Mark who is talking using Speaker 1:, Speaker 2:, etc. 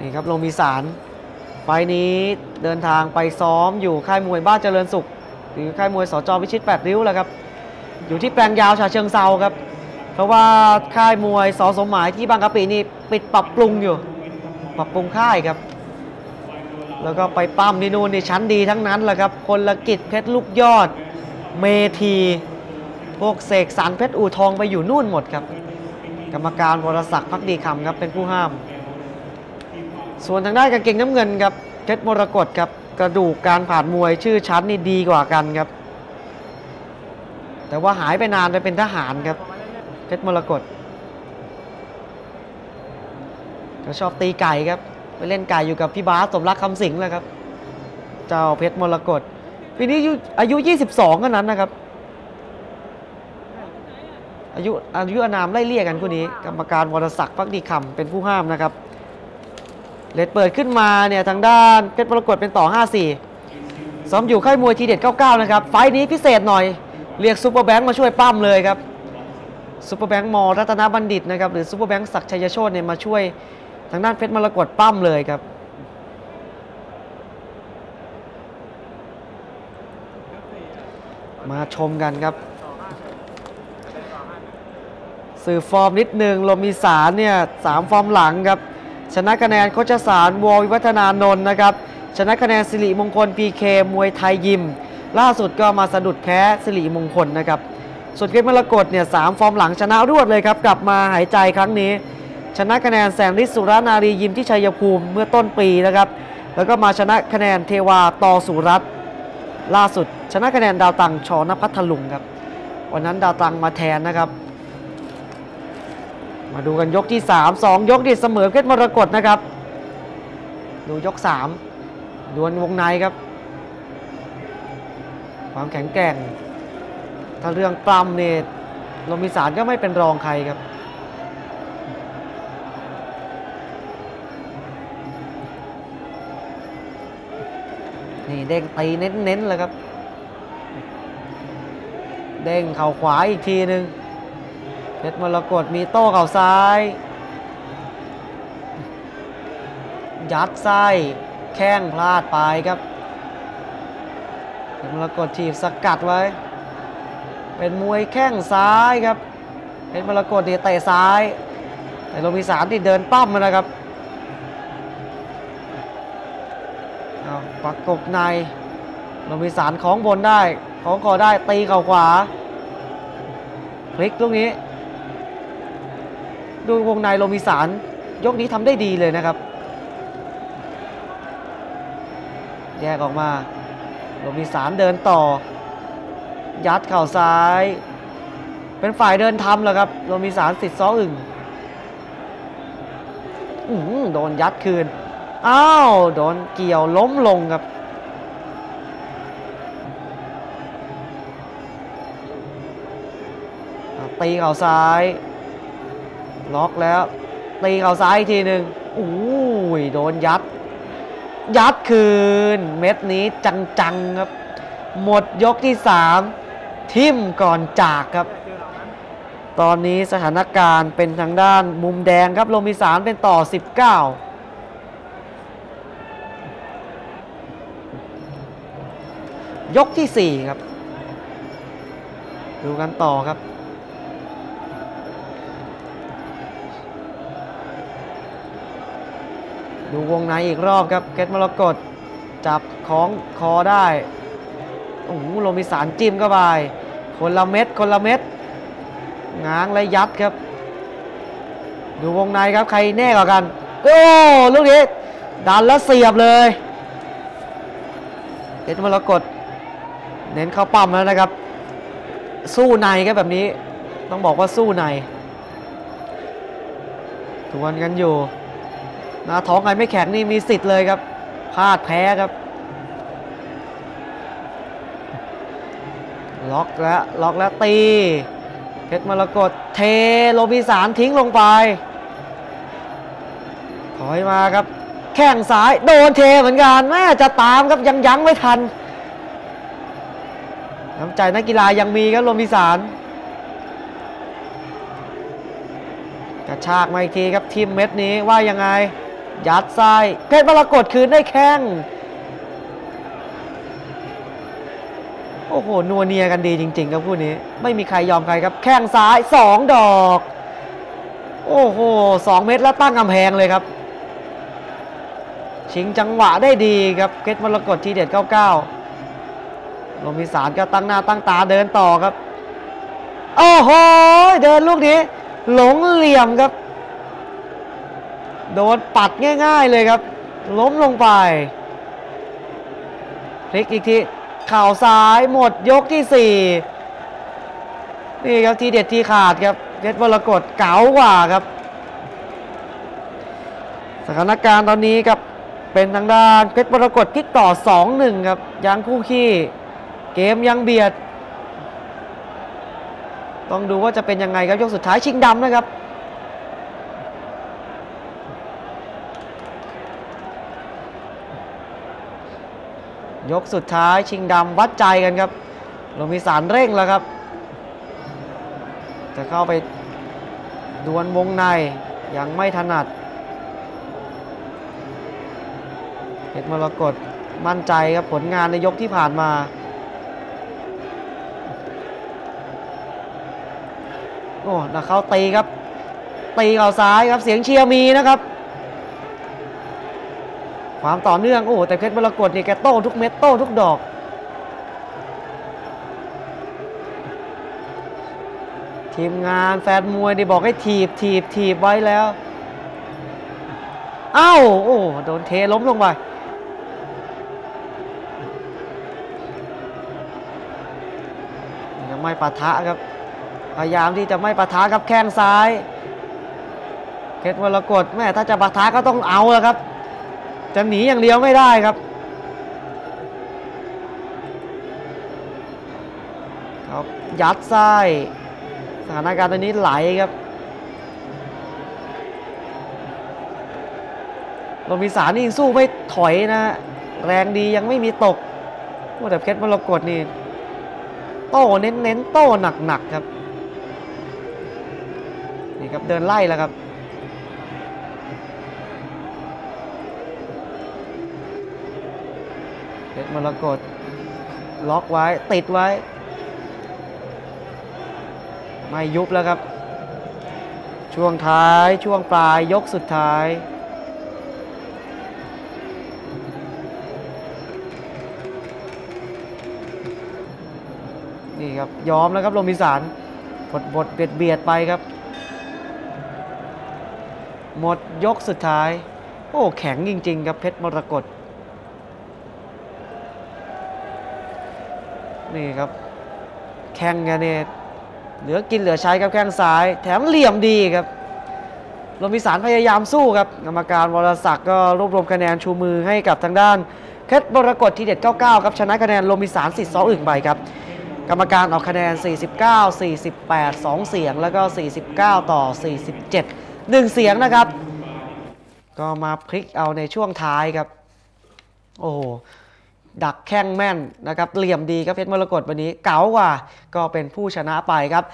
Speaker 1: นี่ครับลงมีสาร ไฟนี้เดินทางไปซ้อมอยู่ค่ายมวยบ้านเจริญสุข หรือค่ายมวยสจวิชิตแปดริ้วแหละครับ อยู่ที่แปลงยาวฉะเชิงเซาครับ เพราะว่าค่ายมวยสอสมหมายที่บางกะปินี่ปิดปรับปรุงอยู่ ปรับปรุงค่ายครับ แล้วก็ไปปั้มที่นู่นนี่ชั้นดีทั้งนั้นแหละครับพละกิจเพชรลูกยอด เมที พวกเสกสรรเพชรอู่ทองไปอยู่นู่นหมดครับ กรรมการวรศักดิ์พักดีคำครับเป็นผู้ห้าม ส่วนทางด้านกางเกงน้ำเงินครับเพชรมรกตครับกระดูกการผ่านมวยชื่อชั้นนี่ดีกว่ากันครับ แต่ว่าหายไปนานไปเป็นทหารครับเพชรมรกตก็ชอบตีไก่ครับไปเล่นไก่อยู่กับพี่บาสสมรักคำสิงห์แหละครับ เจ้าเพชรมรกตปีนี้อายุ 22ก็นั้นนะครับ อายุอายุอานามไล่เลี่ยกันคู่นี้ กรรมการวรศักดิ์พักดีคำเป็นผู้ห้ามนะครับ เลดเปิดขึ้นมาเนี่ยทางด้านเพชรมรกตเป็นต่อ 5-4ซ้อมอยู่ค่ายมวยทีเด็ด 99 นะครับ ไฟล์นี้พิเศษหน่อย เรียกซูเปอร์แบงค์มาช่วยปั้มเลยครับซูเปอร์แบงค์มอรัตนบัณฑิตนะครับหรือซูเปอร์แบงค์ศักชัยโชตเนี่ยมาช่วยทางด้านเพชรมรกตปั้มเลยครับมาชมกันครับ สื่อฟอร์มนิดหนึ่งลมมีสารเนี่ยสามฟอร์มหลังครับ ชนะคะแนนโคชสารวอวิวัฒนานนท์นะครับ ชนะคะแนนสิริมงคล PK มวยไทยยิม ล่าสุดก็มาสะดุดแพ้สิริมงคลนะครับ ส่วนเพชรมรกตเนี่ยสามฟอร์มหลังชนะรวดเลยครับ กลับมาหายใจครั้งนี้ ชนะคะแนนแสงฤทธิ์สุรานารียิมที่ชัยภูมิเมื่อต้นปีนะครับ แล้วก็มาชนะคะแนนเทวาตอสุรัตล่าสุด ชนะคะแนนดาวตังชอนพัทลุงครับ วันนั้นดาวตังมาแทนนะครับ มาดูกันยกที่ 3 2 ยกที่เสมอเพชรมรกตนะครับ ดูยก 3 ดวลวงในครับ ความแข็งแกร่ง ถ้าเรื่องปล้ำเนี่ยลมิสารก็ไม่เป็นรองใครครับนี่เด้งตีเน้นๆเลยครับ เด้งเข่าขวาอีกทีหนึ่ง เพชรมรกตมีโต้เข่าซ้าย ยัดไส้แข้งพลาดไปครับเพชรมรกตถีบสกัดไว้ เป็นมวยแข้งซ้ายครับเพชรมรกตนี่เตะซ้าย แต่ลมพิสารที่เดินปั้มมานะครับประกบในลมพิสารของบนได้ ของคอได้ตีเข่าขวาพลิกลูกนี้ ดูวงในโรมิสารยกนี้ทำได้ดีเลยนะครับ แยกออกมาโรมิสารเดินต่อ ยัดเข่าซ้าย เป็นฝ่ายเดินทำแล้วครับโรมิสารสิทธิ์ซ้ออึ่งอืโดนยัดคืน อ้าว โดนเกี่ยวล้มลงครับ ตีเข่าซ้าย ล็อกแล้วตีเข่าซ้ายอีกทีหนึ่งอู้ยโดนยัด ยัดคืน เม็ดนี้จังๆครับ หมดยกที่ 3 ทิ่มก่อนจากครับ ตอนนี้สถานการณ์เป็นทางด้านมุมแดงครับลมีสานเป็นต่อ 19ยกที่ 4 ครับ ดูกันต่อครับ ดูวงในอีกรอบครับเกตมรกตจับของคอได้โอ้โหลมีสารจิ้มเข้าไปคนละเม็ดคนละเม็ดง้างและยัดครับ ดูวงในครับใครแน่กว่ากันโอ้ลูกนี้ดันแล้วเสียบเลยเกตมรกตเน้นเข้าปั้มแล้วนะครับ สู้ในครับแบบนี้ ต้องบอกว่าสู้ในทวนกันอยู่ หน้าท้องใครไม่แข็งนี่มีสิทธิ์เลยครับพลาดแพ้ครับ ล็อกแล้วล็อกแล้วตี เพชรมรกตเทโลบิสารทิ้งลงไป ถอยมาครับ แข้งซ้ายโดนเทเหมือนกันแม่จะตามครับยังยั้งไม่ทันน้ำใจนักกีฬายังมีครับโลบิสารกระชากมาอีกทีครับทีมเม็ดนี้ว่ายังไง ยัดซ้ายเพชรมรกตคืนได้แข้งโอ้โห นัวเนียกันดีจริง ๆ ครับคู่นี้ ไม่มีใครยอมใครครับ แข้งซ้าย 2 ดอก โอ้โห2เม็ดแล้วตั้งกำแพงเลยครับ ชิงจังหวะได้ดีครับเพชรมรกตทีเด็ด99ลมพิสารก็ตั้งหน้าตั้งตาเดินต่อครับ โอ้โห เดินลูกนี้ หลงเหลี่ยมครับ โดนปัดง่ายๆเลยครับ ล้มลงไปพลิกอีกทีเข่าซ้ายหมดยกที่ 4 นี่ครับทีเด็ดทีขาดครับเพชรวรกฏเก๋ากว่าครับ สถานการณ์ตอนนี้ครับเป็นทางด้านเพชรวรกฏพลิกต่อ 2-1 ครับยังคู่ขี้เกมยังเบียด ต้องดูว่าจะเป็นยังไงครับยกสุดท้ายชิงดำนะครับ ยกสุดท้ายชิงดำวัดใจกันครับโรมิสารเร่งแล้วครับ จะเข้าไปดวลวงในยังไม่ถนัดเพชรมรกตมั่นใจครับผลงานในยกที่ผ่านมาโอ้แล้วเขาตีครับ ตีเข่าซ้ายครับเสียงเชียร์มีนะครับ ความต่อเนื่องโอ้โหแต่เพชรมรกตนี่แกโต้ทุกเม็ดโต้ทุกดอกทีมงานแฟนมวยนี่บอกให้ถีบถีบถีบไว้แล้วเอ้าโอ้โดนเทล้มลงไปยังไม่ปะทะครับ พยายามที่จะไม่ปะทะกับแข้งซ้ายเพชรมรกตแม่ถ้าจะปะทะก็ต้องเอาแล้วครับ จะหนีอย่างเดียวไม่ได้ครับครับยัดไส้สถานการณ์ตอนนี้ไหลครับโรมิสานี่ยังสู้ไม่ถอยนะแรงดียังไม่มีตกว่าแต่เพชรมรกตนี่โต้เน้นๆโต้หนักๆครับนี่ครับเดินไล่แล้วครับ มรกตล็อกไว้ติดไว้ ไม่ยุบแล้วครับ ช่วงท้ายช่วงปลายยกสุดท้ายนี่ครับยอมแล้วครับโรมิสารบดบดเบียดเบียดไปครับ หมดยกสุดท้าย โอ้ แข็งจริง ๆ ครับเพชรมรกต นี่ครับ แข้งกันเนี่ยเหลือกินเหลือใช้ครับแข้งซ้าย แถมเหลี่ยมดีครับโรมิสารพยายามสู้ครับกรรมการวรศักดิ์ก็รวบรวมคะแนนชูมือให้กับทางด้านเพชรมรกตทีเด็ด 99 ครับชนะคะแนนโรมิสารสิทธิ์ซออึ่งใบครับกรรมการออกคะแนน 49 48 2 เสียง แล้วก็ 49 ต่อ 47 1 เสียงนะครับ ก็มาพลิกเอาในช่วงท้ายครับ โอ้โห ดักแข้งแม่นนะครับเหลี่ยมดีครับเพชรมรกตวันนี้เก๋ากว่าก็เป็นผู้ชนะไปครับ